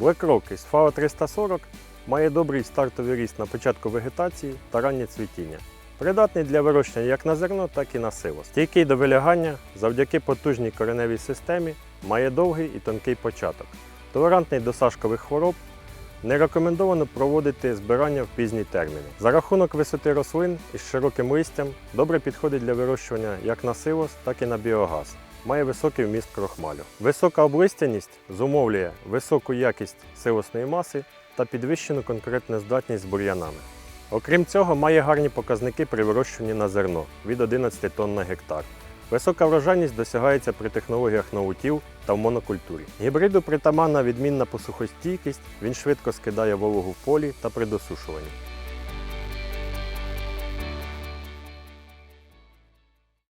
BlackRock із FAO 340 має добрий стартовий ріст на початку вегетації та раннє цвітіння. Придатний для вирощення як на зерно, так і на силос. Стійкий до вилягання завдяки потужній кореневій системі має довгий і тонкий початок. Толерантний до сашкових хвороб. Не рекомендовано проводити збирання в пізні терміни. За рахунок висоти рослин із широким листям добре підходить для вирощування як на силос, так і на біогаз. Має високий вміст крохмалю. Висока облистяність зумовлює високу якість силосної маси та підвищену конкурентну здатність з бур'янами. Окрім цього, має гарні показники при вирощуванні на зерно від 11 тонн на гектар. Висока врожайність досягається при технологіях ноутів та в монокультурі. Гібриду притаманна відмінна посухостійкість, він швидко скидає вологу в полі та при досушуванні.